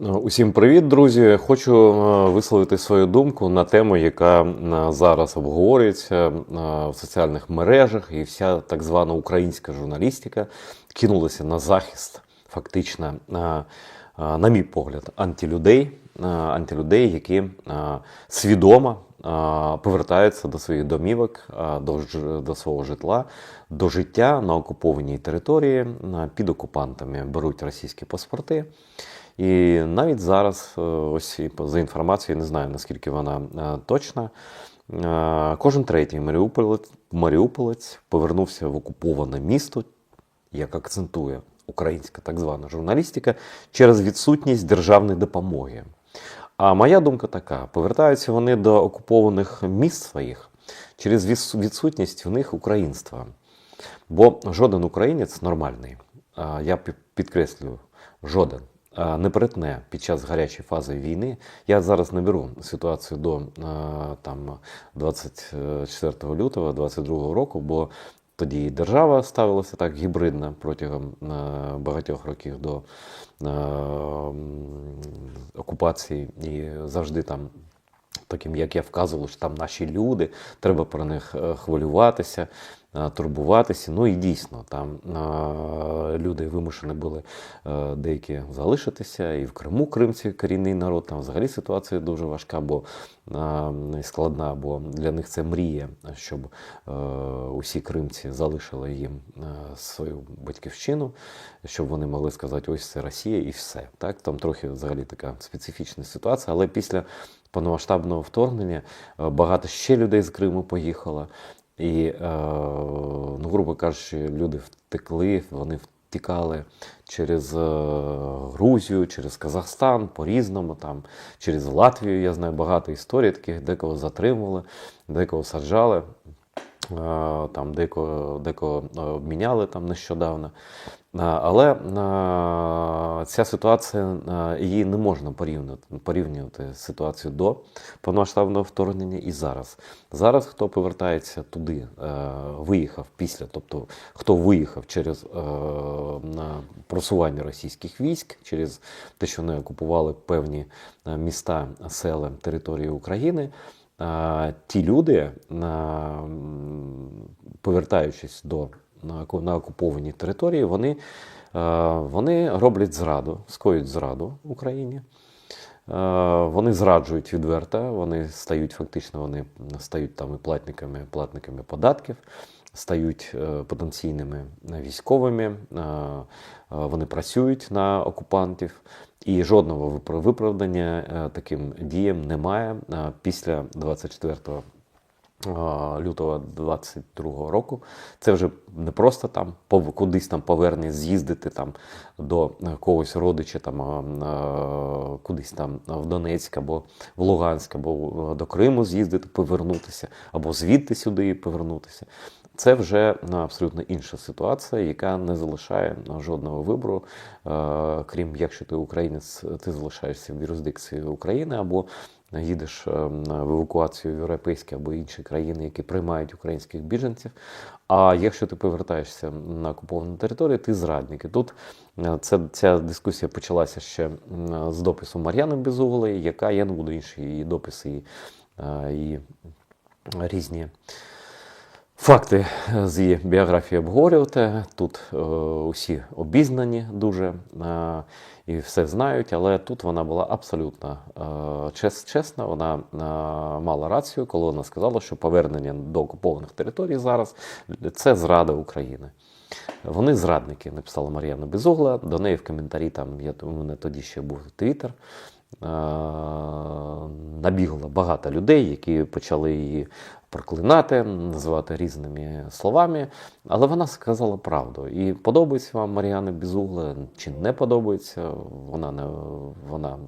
Усім привіт, друзі! Хочу е, висловити свою думку на тему, яка е, зараз обговорюється е, в соціальних мережах, і вся так звана українська журналістика кинулася на захист, фактично, на мій погляд, антилюдей, антилюдей, які свідомо повертаються до своїх домівок, до, до свого житла, до життя на окупованій території під окупантами, беруть російські паспорти. І навіть зараз, е, ось за інформацією, не знаю наскільки вона е, точна. е, Кожен третій маріуполець, маріуполець повернувся в окуповане місто, як акцентує українська так звана журналістика, через відсутність державної допомоги. А моя думка така: повертаються вони до окупованих міст своїх через відсутність в них українства. Бо жоден українець нормальний, я підкреслюю, жоден не перетне під час гарячої фази війни. Я зараз не беру ситуацію до там 24 лютого 22 року, бо тоді і держава ставилася так гібридно протягом багатьох років до окупації і завжди там таким, як я вказував, що там наші люди, треба про них е, хвилюватися, турбуватися. Ну і дійсно, там е, люди вимушені були е, деякі залишитися, і в Криму кримці корінний народ. Там взагалі ситуація дуже важка, бо е, складна, бо для них це мрія, щоб е, усі кримці залишили їм е, свою батьківщину, щоб вони могли сказати, ось це Росія і все. Так? Там трохи взагалі така специфічна ситуація, але після повномасштабного вторгнення е, багато ще людей з Криму поїхало. І, е, ну, грубо кажучи, люди втекли, вони втікали через е, Грузію, через Казахстан, по-різному, там, через Латвію. Я знаю багато історій таких, декого затримували, декого саджали. Е, Там декого, декого е, обміняли там нещодавно. Е, Але ця ситуація її не можна порівнювати, порівнювати з ситуацією до повномасштабного вторгнення і зараз. Зараз хто повертається туди, виїхав після, тобто хто виїхав через просування російських військ, через те, що вони окупували певні міста, села, території України. Ті люди, повертаючись до на, окуповані території, вони, вони роблять зраду, скоюють зраду Україні. Вони зраджують відверто, вони стають фактично, вони стають там і платниками, платниками податків, стають е, потенційними військовими, вони працюють на окупантів. І жодного виправдання е, таким діям немає е, після 24 е, лютого 22 року. Це вже не просто там кудись там повернення, з'їздити там до когось родича, там кудись там в Донецьк або в Луганськ, або до Криму з'їздити, повернутися, або звідти сюди повернутися. Це вже ну, абсолютно інша ситуація, яка не залишає ну, жодного вибору, е, крім якщо ти українець, ти залишаєшся в юрисдикції України або їдеш е, в евакуацію в європейські або інші країни, які приймають українських біженців. А якщо ти повертаєшся на окуповану територію, ти зрадник. І тут е, це, ця дискусія почалася ще з допису Мар'яни Безуглої, яка я не буду інші її дописи і, е, і різні. Факти з її біографії обговорювати. Тут е, усі обізнані дуже е, і все знають, але тут вона була абсолютно е, чес, чесна. Вона е, мала рацію, коли вона сказала, що повернення до окупованих територій зараз це зрада України. Вони зрадники, написала Мар'яна Безугла. До неї в коментарі там я у мене тоді ще був твіттер. Е, Набігло багато людей, які почали її проклинати, називати різними словами, але вона сказала правду. І подобається вам Мар'яна Безугла чи не подобається, вона не вона.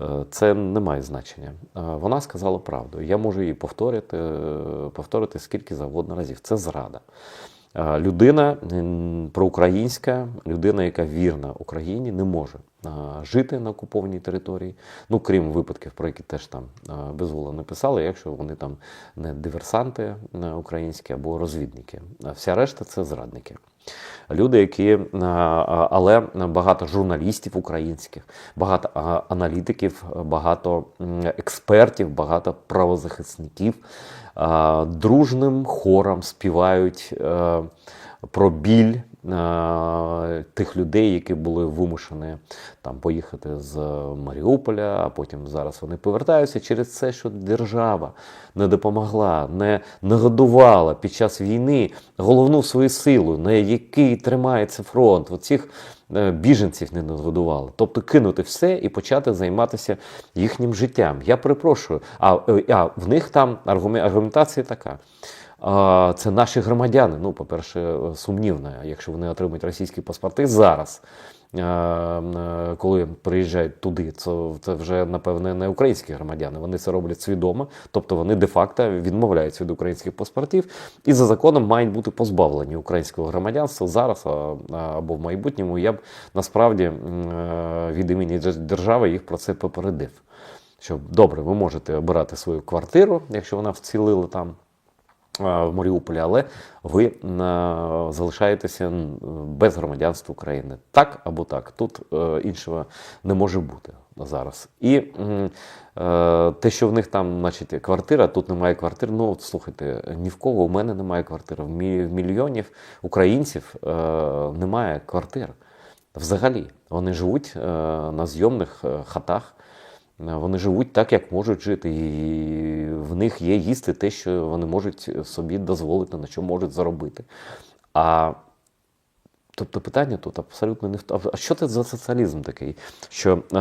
е, Це не має значення. Е, Вона сказала правду. Я можу її повторити, повторити скільки завгодно разів. Це зрада. Е, Людина проукраїнська, людина, яка вірна Україні, не може е, жити на окупованій території. Ну, крім випадків, про які теж там е, безволо написали, якщо вони там не диверсанти е, українські або розвідники. Вся решта це зрадники. Люди, які е, але багато журналістів українських, багато аналітиків, багато експертів, багато правозахисників дружним хором співають е, про біль тих людей, які були вимушені там поїхати з Маріуполя, а потім зараз вони повертаються через це, що держава не допомогла, не нагодувала під час війни головну свою силу, на якій тримається фронт. Оцих е, біженців не нагодували. Тобто кинути все і почати займатися їхнім життям. Я перепрошую, а, е, а в них там аргумен- аргументація така. Це наші громадяни. Ну, по-перше, сумнівно, якщо вони отримують російські паспорти зараз, е, е, коли приїжджають туди, це, вже напевне не українські громадяни. Вони це роблять свідомо, тобто вони де-факто відмовляються від українських паспортів і за законом мають бути позбавлені українського громадянства зараз або в майбутньому. Я б насправді е, від імені держави їх про це попередив. Що добре, ви можете обирати свою квартиру, якщо вона вцілила там в Маріуполі, але ви е, залишаєтеся без громадянства України. Так або так. Тут е, іншого не може бути зараз. І е, те, що в них там, значить, квартира, тут немає квартир. Ну, слухайте, ні в кого у мене немає квартири. В мільйонів українців е, немає квартир. Взагалі, вони живуть е, на зйомних е, хатах. Вони живуть так, як можуть жити, і в них є їсти те, що вони можуть собі дозволити, на що можуть заробити. А тобто питання тут абсолютно не в тому. А що це за соціалізм такий, що е,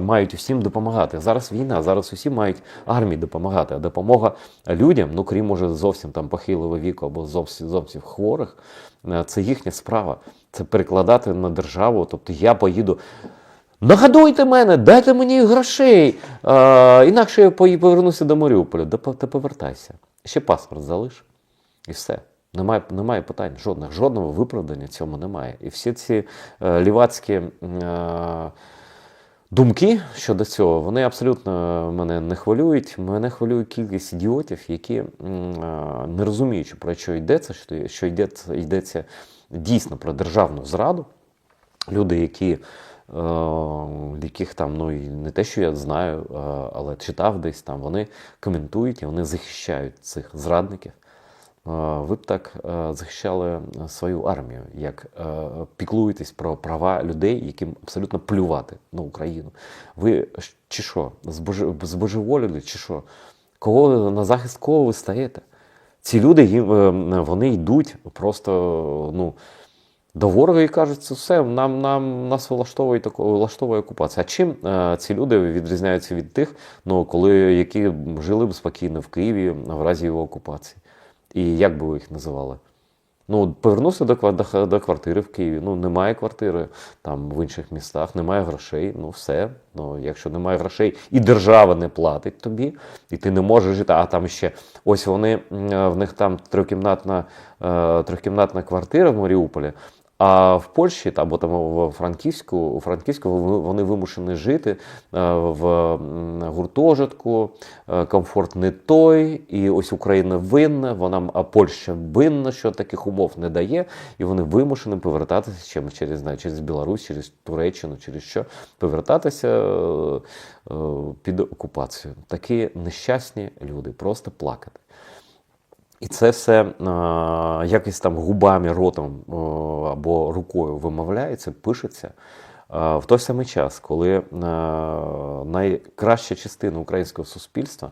мають усім допомагати? Зараз війна, зараз усі мають армії допомагати. А допомога людям, ну крім може зовсім там похилого віку або зовсім зовсім хворих, е, це їхня справа. Це перекладати на державу. Тобто я поїду. Нагадуйте мене, дайте мені грошей. А, інакше я повернуся до Маріуполя. Да Та повертайся. Ще паспорт залиш. І все. Немає, немає питань жодних. Жодного виправдання цьому немає. І всі ці е, лівацькі е, думки щодо цього, вони абсолютно мене не хвилюють. Мене хвилює кількість ідіотів, які е, не розуміючи, про що йдеться, що, йдеться, йдеться дійсно про державну зраду. Люди, які, яких там, ну і не те, що я знаю, е, але читав десь там, вони коментують і вони захищають цих зрадників. Е, Ви б так е, захищали свою армію, як е, піклуєтесь про права людей, яким абсолютно плювати на Україну. Ви чи що, збожеволіли, чи що? Кого на захист кого ви стаєте? Ці люди е, вони йдуть просто ну, до ворога і кажуть, це все, нам, нам нас влаштовує тако, влаштовує окупація. А чим е, ці люди відрізняються від тих, ну, коли, які жили б спокійно в Києві в разі його окупації? І як би ви їх називали? Ну, повернувся до, до, до квартири в Києві. Ну, немає квартири там в інших містах, немає грошей. Ну, все. Ну, якщо немає грошей, і держава не платить тобі, і ти не можеш жити. А там ще ось вони е, в них там трьохкімнатна, е, трьохкімнатна квартира в Маріуполі. А в Польщі або там в Франківську, у Франківську вони вимушені жити е, в гуртожитку, е, комфорт не той, і ось Україна винна, вона а Польща винна, що таких умов не дає, і вони вимушені повертатися чим через знаю, через Білорусь, через Туреччину, через що повертатися е, під окупацію. Такі нещасні люди, просто плакати. І це все е, якось там губами, ротом е, або рукою вимовляється, пишеться е, в той самий час, коли е, найкраща частина українського суспільства,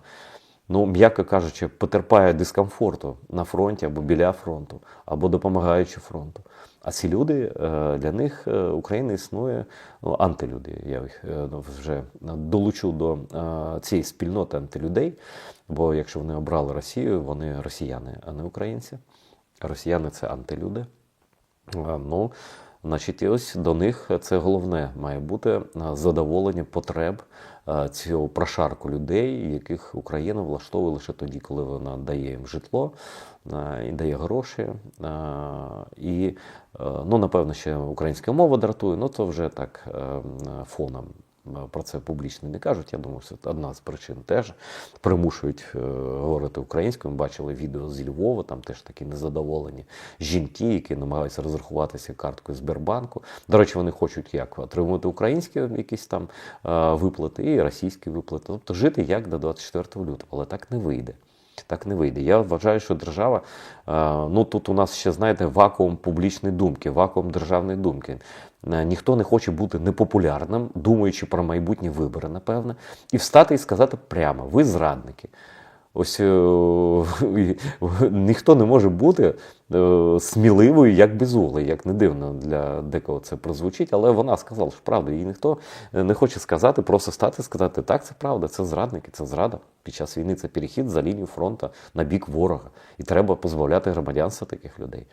ну, м'яко кажучи, потерпає дискомфорту на фронті або біля фронту, або допомагаючи фронту. А ці люди е, для них е, Україна існує ну, антилюди. Я їх е, ну, вже долучу до цієї спільноти антилюдей. Бо якщо вони обрали Росію, вони росіяни, а не українці. Росіяни це антилюди. Ну, значить, і ось до них це головне має бути задоволення потреб цього прошарку людей, яких Україна влаштовує лише тоді, коли вона дає їм житло і дає гроші. І, е, ну, напевно, ще українська мова дратує, ну це вже так е, фоном. Про це публічно не кажуть. Я думаю, це одна з причин теж примушують е, говорити українською. Ми бачили відео з Львова, там теж такі незадоволені жінки, які намагаються розрахуватися карткою Сбербанку. До речі, вони хочуть як отримувати українські якісь там е, виплати і російські виплати. Тобто жити як до 24 лютого, але так не вийде. Так не вийде. Я вважаю, що держава, е, ну тут у нас ще, знаєте, вакуум публічної думки, вакуум державної думки. Е, Ніхто не хоче бути непопулярним, думаючи про майбутні вибори, напевне, і встати і сказати прямо: ви зрадники. Ось е, ніхто не може бути е, сміливою, як безуглий, як не дивно для декого це прозвучить, але вона сказала, що правда, їй ніхто не хоче сказати, просто стати сказати, так, це правда, це зрадники, це зрада. Під час війни це перехід за лінію фронту на бік ворога. І треба позбавляти громадянства таких людей.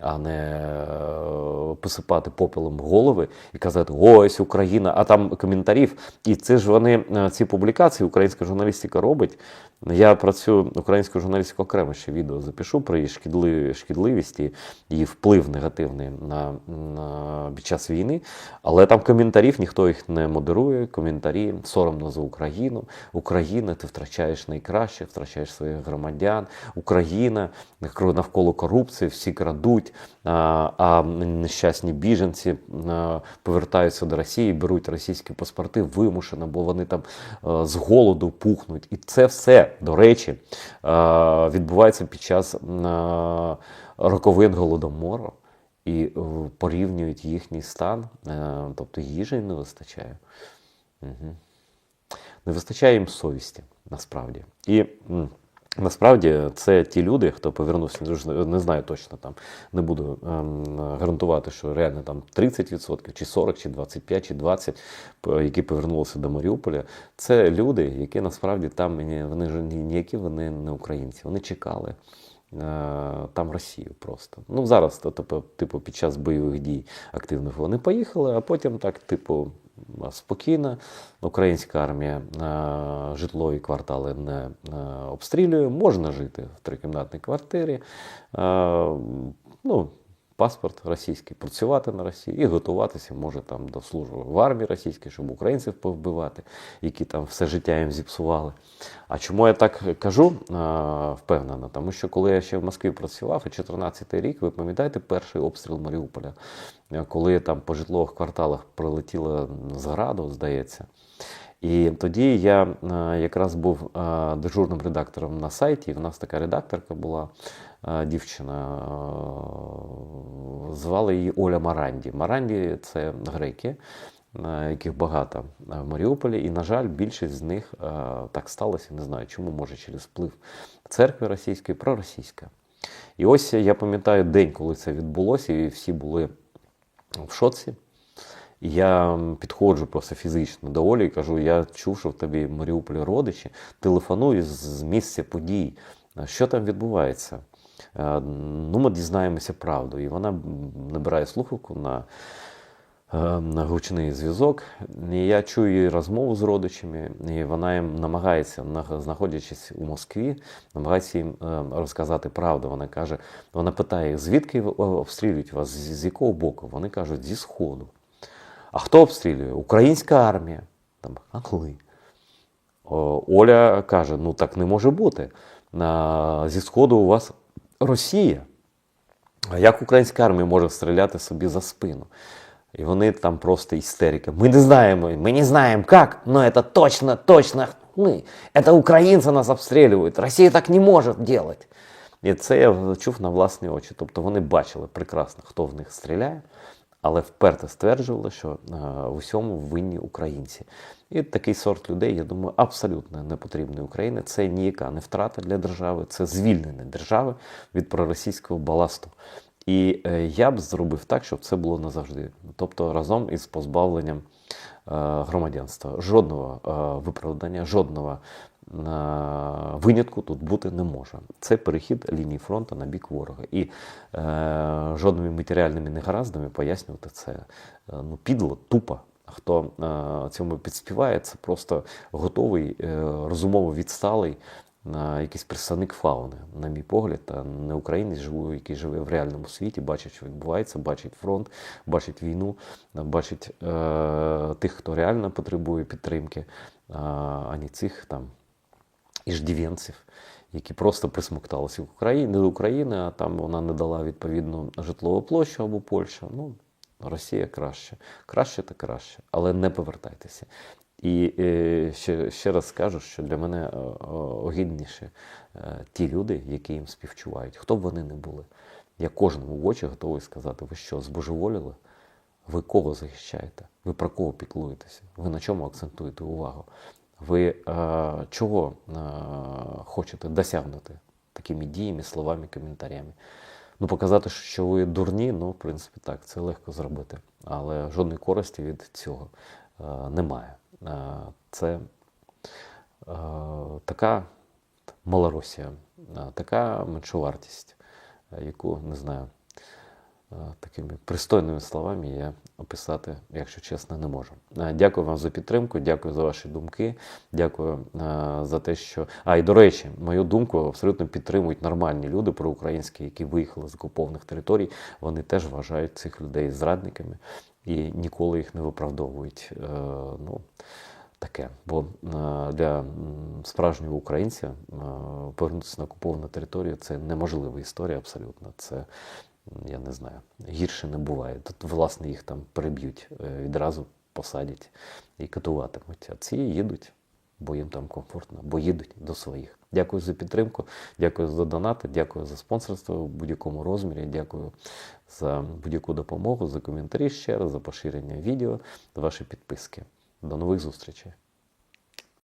А не е, посипати попелом голови і казати ось Україна, а там коментарів. І це ж вони е, ці публікації, українська журналістика робить. Я про цю українську журналістику окремо ще відео запишу про її шкідливі, шкідливість і її вплив негативний на, на під час війни. Але там коментарів ніхто їх не модерує. Коментарі соромно за Україну. Україна, ти втрачаєш найкраще, втрачаєш своїх громадян. Україна навколо корупції, всі крадуть, а, нещасні біженці повертаються до Росії, беруть російські паспорти вимушено, бо вони там з голоду пухнуть. І це все, до речі, відбувається під час роковин голодомору. І е, порівнюють їхній стан, е, тобто їжі не вистачає. Угу. Не вистачає їм совісті, насправді. І насправді це ті люди, хто повернувся, не знаю точно там, не буду ем, гарантувати, що реально там 30%, чи 40, чи 25, чи 20, які повернулися до Маріуполя. Це люди, які насправді там вони ж ніякі вони не українці. Вони чекали. е, Там Росію просто. Ну зараз, типу, під час бойових дій активних вони поїхали, а потім так, типу, спокійно. Українська армія житлові житло квартали не е, обстрілює. Можна жити в трикімнатній квартирі. Е, ну, паспорт російський, працювати на Росії і готуватися може там до служби в армії російській, щоб українців повбивати, які там все життя їм зіпсували. А чому я так кажу впевнено? Тому що коли я ще в Москві працював, і 14 рік, ви пам'ятаєте перший обстріл Маріуполя, коли там по житлових кварталах прилетіло з здається. І тоді я е, якраз був е, дежурним редактором на сайті. В нас така редакторка була е, дівчина, звали її Оля Маранді. Маранді це греки, яких багато в Маріуполі. І, на жаль, більшість з них так сталося. Не знаю, чому, може, через вплив церкви російської, проросійська. І ось я пам'ятаю день, коли це відбулося, і всі були в шоці. Я підходжу просто фізично до Олі і кажу: я чув, що в тобі в Маріуполі родичі, телефоную з- місця подій. Що там відбувається? Е, Ну, ми дізнаємося правду. І вона набирає слухавку на, е, на гучний зв'язок. І я чую її розмову з родичами, і вона їм намагається, знаходячись у Москві, намагається їм е, розказати правду. Вона каже, вона питає, звідки обстрілюють вас, з якого боку? Вони кажуть, зі Сходу. А хто обстрілює? Українська армія. Там, а? Оля каже: ну так не може бути. Зі Сходу у вас Росія. А як українська армія може стріляти собі за спину? І вони там просто істерика. Ми не знаємо, ми не знаємо як, но це точно, точно ми. Це українці нас обстрілюють. Росія так не може робити. І це я чув на власні очі. Тобто вони бачили прекрасно, хто в них стріляє, але вперто стверджували, що е, в усьому винні українці. І такий сорт людей, я думаю, абсолютно не потрібний Україні. Це ніяка не втрата для держави, це звільнення держави від проросійського баласту. І е, я б зробив так, щоб це було назавжди. Тобто разом із позбавленням е, громадянства. Жодного виправдання, жодного винятку тут бути не може. Це перехід лінії фронту на бік ворога. І е, жодними матеріальними негараздами пояснювати це е, ну, підло, тупо. Хто е, цьому підспіває, це просто готовий, е, розумово відсталий а, якийсь представник фауни, на мій погляд, а не українець, який живе в реальному світі, бачить, що відбувається, бачить фронт, бачить війну, бачить е, тих, хто реально потребує підтримки, а, а не цих там іждівенців, які просто присмокталися в Україні, до України, а там вона не дала відповідну житлову площу або Польща. Ну, Росія краще. Краще та краще, але не повертайтеся. І е, ще, ще раз скажу, що для мене е, е, огідніші е, ті люди, які їм співчувають, хто б вони не були. Я кожному в очі готовий сказати, ви що, збожеволіли? Ви кого захищаєте? Ви про кого піклуєтеся? Ви на чому акцентуєте увагу? Ви е, чого е, хочете досягнути такими діями, словами, коментарями? Ну, показати, що ви дурні, ну, в принципі, так, це легко зробити. Але жодної користі від цього е, немає. Це така Малоросія, така меншовартість, яку не знаю. Такими пристойними словами я описати, якщо чесно, не можу. Дякую вам за підтримку, дякую за ваші думки. Дякую за те, що. А, і до речі, мою думку абсолютно підтримують нормальні люди проукраїнські, які виїхали з окупованих територій. Вони теж вважають цих людей зрадниками і ніколи їх не виправдовують. Е, Ну, таке. Бо для справжнього українця повернутися на окуповану територію це неможлива історія абсолютно. Це я не знаю, гірше не буває. Тут, власне, їх там переб'ють, е, відразу посадять і катуватимуть. А ці їдуть, бо їм там комфортно, бо їдуть до своїх. Дякую за підтримку, дякую за донати, дякую за спонсорство в будь-якому розмірі, дякую за будь-яку допомогу, за коментарі ще раз, за поширення відео, за ваші підписки. До нових зустрічей!